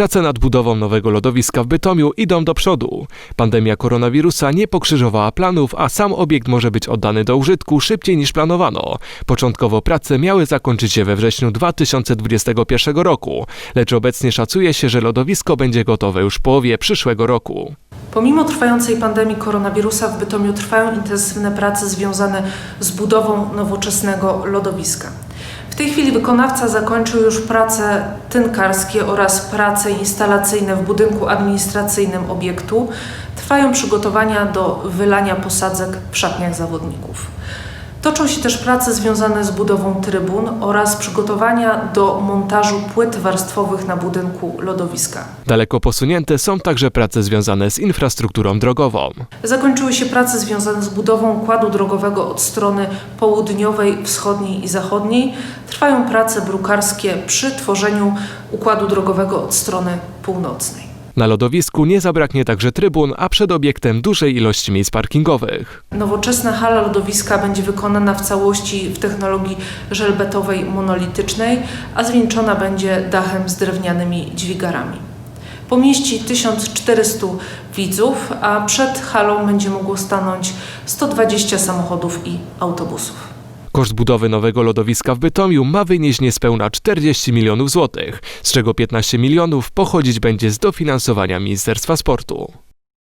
Prace nad budową nowego lodowiska w Bytomiu idą do przodu. Pandemia koronawirusa nie pokrzyżowała planów, a sam obiekt może być oddany do użytku szybciej niż planowano. Początkowo prace miały zakończyć się we wrześniu 2021 roku, lecz obecnie szacuje się, że lodowisko będzie gotowe już w połowie przyszłego roku. Pomimo trwającej pandemii koronawirusa w Bytomiu trwają intensywne prace związane z budową nowoczesnego lodowiska. Tej chwili wykonawca zakończył już prace tynkarskie oraz prace instalacyjne w budynku administracyjnym obiektu. Trwają przygotowania do wylania posadzek w szatniach zawodników. Toczą się też prace związane z budową trybun oraz przygotowania do montażu płyt warstwowych na budynku lodowiska. Daleko posunięte są także prace związane z infrastrukturą drogową. Zakończyły się prace związane z budową układu drogowego od strony południowej, wschodniej i zachodniej. Trwają prace brukarskie przy tworzeniu układu drogowego od strony północnej. Na lodowisku nie zabraknie także trybun, a przed obiektem dużej ilości miejsc parkingowych. Nowoczesna hala lodowiska będzie wykonana w całości w technologii żelbetowej monolitycznej, a zwieńczona będzie dachem z drewnianymi dźwigarami. Pomieści 1400 widzów, a przed halą będzie mogło stanąć 120 samochodów i autobusów. Koszt budowy nowego lodowiska w Bytomiu ma wynieść niespełna 40 milionów złotych, z czego 15 milionów pochodzić będzie z dofinansowania Ministerstwa Sportu.